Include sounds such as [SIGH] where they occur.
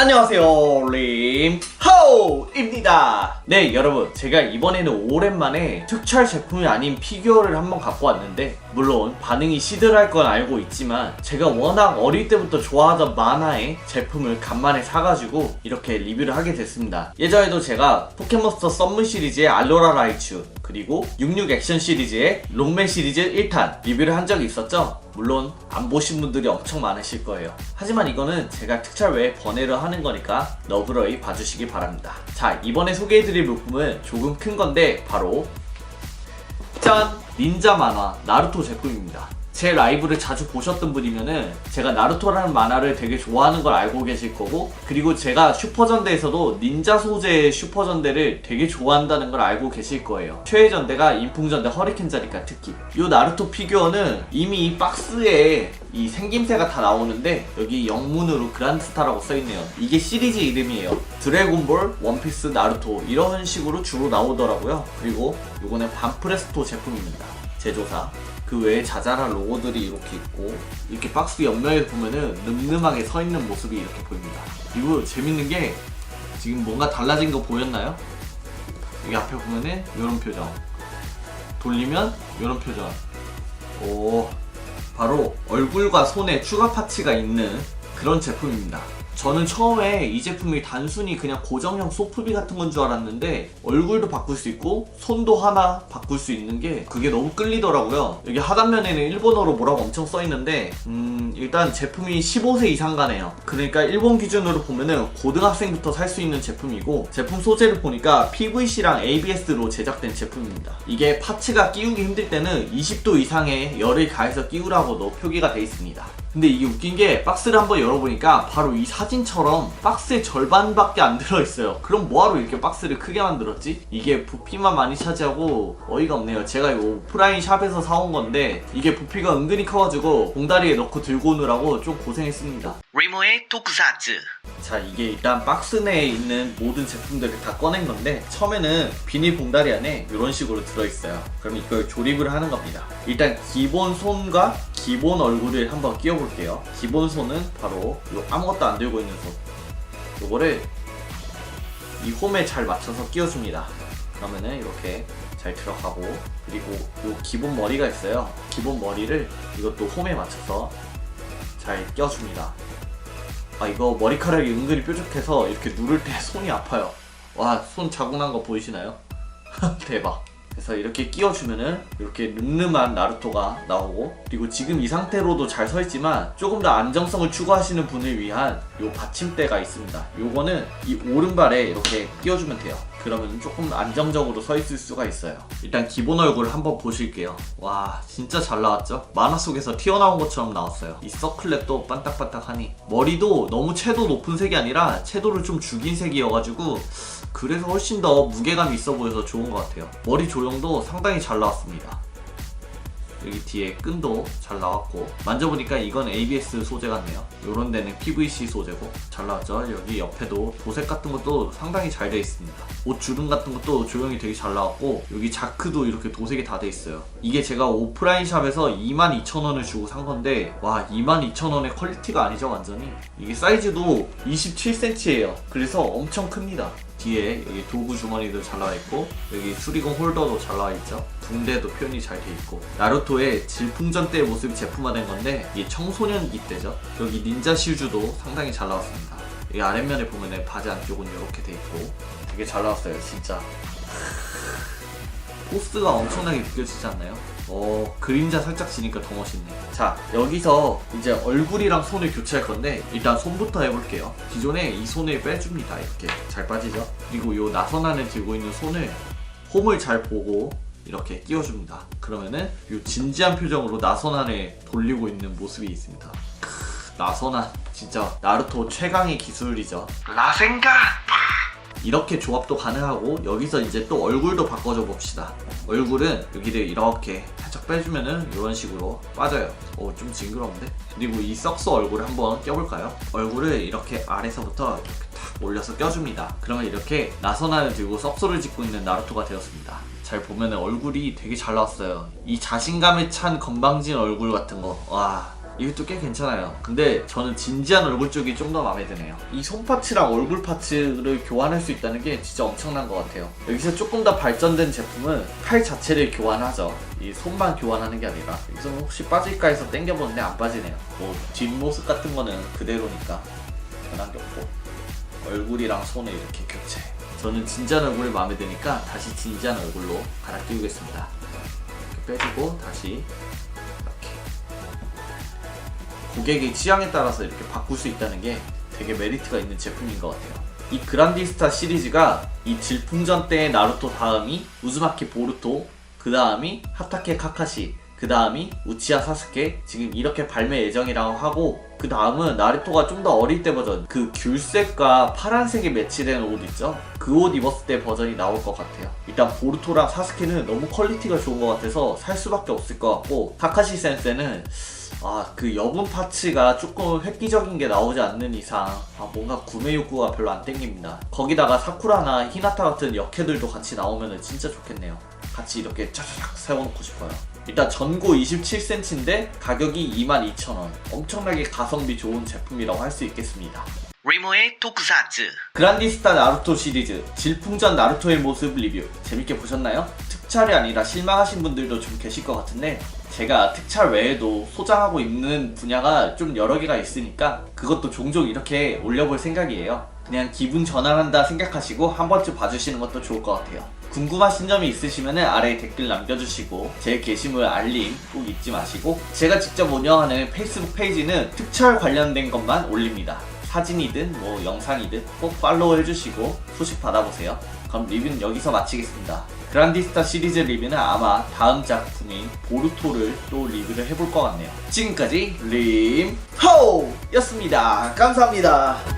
안녕하세요 림호입니다. 네 여러분. 제가 이번에는 오랜만에 특촬 제품이 아닌 피규어를 한번 갖고 왔는데 물론 반응이 시들할 건 알고 있지만 제가 워낙 어릴 때부터 좋아하던 만화의 제품을 간만에 사가지고 이렇게 리뷰를 하게 됐습니다 예전에도 제가 포켓몬스터 썸문 시리즈의 알로라 라이츄 그리고 66 액션 시리즈의 롱맨 시리즈 1탄 리뷰를 한 적이 있었죠 물론 안 보신 분들이 엄청 많으실 거예요. 하지만 이거는 제가 특촬 외에 번외로 하는 거니까 너그러이 봐주시기 바랍니다. 자, 이번에 소개해드릴 물품은 조금 큰 건데 바로 짠! 닌자 만화 나루토 제품입니다. 제 라이브를 자주 보셨던 분이면은 제가 나루토라는 만화를 되게 좋아하는 걸 알고 계실 거고 그리고 제가 슈퍼전대에서도 닌자 소재의 슈퍼전대를 되게 좋아한다는 걸 알고 계실 거예요. 최애전대가 인풍전대 허리켄자니까 특히 이 나루토 피규어는 이미 이 박스에 이 생김새가 다 나오는데 여기 영문으로 그란스타라고 써있네요. 이게 시리즈 이름이에요. 드래곤볼, 원피스, 나루토 이런 식으로 주로 나오더라고요. 그리고 이거는 반프레스토 제품입니다. 제조사. 그 외에 자잘한 로고들이 이렇게 있고 이렇게 박스 옆면에 보면은 늠름하게 서 있는 모습이 이렇게 보입니다. 그리고 재밌는 게 지금 뭔가 달라진 거 보였나요? 여기 앞에 보면은 이런 표정. 돌리면 이런 표정. 오, 바로 얼굴과 손에 추가 파츠가 있는 그런 제품입니다. 저는 처음에 이 제품이 단순히 그냥 고정형 소프비 같은 건 줄 알았는데 얼굴도 바꿀 수 있고 손도 하나 바꿀 수 있는 게 그게 너무 끌리더라고요. 여기 하단면에는 일본어로 뭐라고 엄청 써 있는데 음 일단 제품이 15세 이상 가네요. 그러니까 일본 기준으로 보면은 고등학생부터 살 수 있는 제품이고 제품 소재를 보니까 PVC랑 ABS로 제작된 제품입니다. 이게 파츠가 끼우기 힘들 때는 20도 이상의 열을 가해서 끼우라고 도 표기가 돼 있습니다. 근데 이게 웃긴 게 박스를 한번 열어보니까 바로 이 사진처럼 박스의 절반밖에 안 들어있어요. 그럼 뭐하러 이렇게 박스를 크게 만들었지? 이게 부피만 많이 차지하고 어이가 없네요. 제가 이거 오프라인 샵에서 사온 건데 이게 부피가 은근히 커가지고 봉다리에 넣고 들고 오느라고 좀 고생했습니다. 리모의 토크사츠 자 이게 일단 박스 내에 있는 모든 제품들을 다 꺼낸 건데 처음에는 비닐 봉다리 안에 이런 식으로 들어있어요 그럼 이걸 조립을 하는 겁니다 일단 기본 손과 기본 얼굴을 한번 끼워볼게요. 기본 손은 바로 요 아무것도 안 들고 있는 손. 요거를 이 홈에 잘 맞춰서 끼워줍니다. 그러면은 이렇게 잘 들어가고 그리고 요 기본 머리가 있어요. 기본 머리를 이것도 홈에 맞춰서 잘 껴줍니다. 아 이거 머리카락이 은근히 뾰족해서 이렇게 누를 때 [LAUGHS] 손이 아파요. 와 손 자국 난 거 보이시나요? [LAUGHS] 대박 그래서 이렇게 끼워주면은 이렇게 늠름한 나루토가 나오고 그리고 지금 이 상태로도 잘 서 있지만 조금 더 안정성을 추구하시는 분을 위한 요 받침대가 있습니다. 요거는 이 오른발에 이렇게 끼워주면 돼요 그러면 조금 안정적으로 서 있을 수가 있어요. 일단 기본 얼굴 한번 보실게요. 와 진짜 잘 나왔죠? 만화 속에서 튀어나온 것처럼 나왔어요. 이 서클랩도 반딱반딱하니. 머리도 너무 채도 높은 색이 아니라 채도를 좀 죽인 색이어가지고 그래서 훨씬 더 무게감이 있어 보여서 좋은 것 같아요. 머리 조형도 상당히 잘 나왔습니다 여기 뒤에 끈도 잘 나왔고 만져보니까 이건 ABS 소재 같네요. 요런 데는 PVC 소재고 잘 나왔죠? 여기 옆에도 도색 같은 것도 상당히 잘돼 있습니다. 옷 주름 같은 것도 조형이 되게 잘 나왔고 여기 자크도 이렇게 도색이 다 돼 있어요. 이게 제가 오프라인 샵에서 22,000원을 주고 산 건데 와 22,000원의 퀄리티가 아니죠 완전히? 이게 사이즈도 27cm예요. 그래서 엄청 큽니다 뒤에 여기 도구 주머니도 잘 나와 있고 여기 수리공 홀더도 잘 나와 있죠. 붕대도 표현이 잘 돼 있고 나루토의 질풍전 때의 모습이 제품화된 건데 이게 청소년기 때죠. 여기 닌자 슈즈도 상당히 잘 나왔습니다. 여기 아랫면에 보면은 바지 안쪽은 이렇게 돼 있고 되게 잘 나왔어요 진짜. 포스가 엄청나게 느껴지지 않나요? 어, 그림자 살짝 지니까 더 멋있네. 자, 여기서 이제 얼굴이랑 손을 교체할 건데, 일단 손부터 해볼게요. 기존에 이 손을 빼줍니다. 이렇게. 잘 빠지죠? 그리고 요 나선 안에 들고 있는 손을 홈을 잘 보고 이렇게 끼워줍니다. 그러면은 요 진지한 표정으로 나선 안에 돌리고 있는 모습이 있습니다. 크, 나선안. 진짜 나루토 최강의 기술이죠. 라센가 이렇게 조합도 가능하고 여기서 이제 또 얼굴도 바꿔줘 봅시다. 얼굴은 여기를 이렇게 살짝 빼주면은 이런 식으로 빠져요. 오 좀 징그러운데? 그리고 이 썩소 얼굴을 한번 껴볼까요? 얼굴을 이렇게 아래서부터 이렇게 탁 올려서 껴줍니다. 그러면 이렇게 나선안을 들고 썩소를 짓고 있는 나루토가 되었습니다. 잘 보면은 얼굴이 되게 잘 나왔어요. 이 자신감에 찬 건방진 얼굴 같은 거와 이것도 꽤 괜찮아요. 근데 저는 진지한 얼굴 쪽이 좀 더 마음에 드네요. 이 손 파츠랑 얼굴 파츠를 교환할 수 있다는 게 진짜 엄청난 것 같아요. 여기서 조금 더 발전된 제품은 팔 자체를 교환하죠. 이 손만 교환하는 게 아니라 여기서는 혹시 빠질까 해서 당겨보는데 안 빠지네요. 뭐 뒷모습 같은 거는 그대로니까 변한 게 없고 얼굴이랑 손을 이렇게 교체. 저는 진지한 얼굴이 마음에 드니까 다시 진지한 얼굴로 갈아 끼우겠습니다. 이렇게 빼주고 다시 고객의 취향에 따라서 이렇게 바꿀 수 있다는 게 되게 메리트가 있는 제품인 것 같아요. 이 그란디스타 시리즈가 이 질풍전 때의 나루토 다음이 우즈마키 보루토, 그 다음이 하타케 카카시, 그 다음이 우치야 사스케 지금 이렇게 발매 예정이라고 하고 그 다음은 나루토가 좀 더 어릴 때 버전 그 귤색과 파란색이 매치된 옷 있죠? 그 옷 입었을 때 버전이 나올 것 같아요. 일단 보루토랑 사스케는 너무 퀄리티가 좋은 것 같아서 살 수밖에 없을 것 같고 타카시 센세는 아 그 여분 파츠가 조금 획기적인 게 나오지 않는 이상 아, 뭔가 구매 욕구가 별로 안 땡깁니다. 거기다가 사쿠라나 히나타 같은 역캐들도 같이 나오면 진짜 좋겠네요. 같이 이렇게 쫙쫙 세워놓고 싶어요. 일단 전고 27cm인데 가격이 22,000원. 엄청나게 가성비 좋은 제품이라고 할 수 있겠습니다. 리모의 토크사츠 그란디스타 나루토 시리즈 질풍전 나루토의 모습 리뷰 재밌게 보셨나요? 특촬이 아니라 실망하신 분들도 좀 계실 것 같은데 제가 특촬 외에도 소장하고 있는 분야가 좀 여러 개가 있으니까 그것도 종종 이렇게 올려볼 생각이에요 그냥 기분 전환한다 생각하시고 한 번쯤 봐주시는 것도 좋을 것 같아요 궁금하신 점이 있으시면 아래에 댓글 남겨주시고 제 게시물 알림 꼭 잊지 마시고 제가 직접 운영하는 페이스북 페이지는 특촬 관련된 것만 올립니다 사진이든 뭐 영상이든 꼭 팔로우 해주시고 소식 받아보세요. 그럼 리뷰는 여기서 마치겠습니다. 그란디스타 시리즈 리뷰는 아마 다음 작품인 보루토를 또 리뷰를 해볼 것 같네요. 지금까지 림호였습니다. 감사합니다.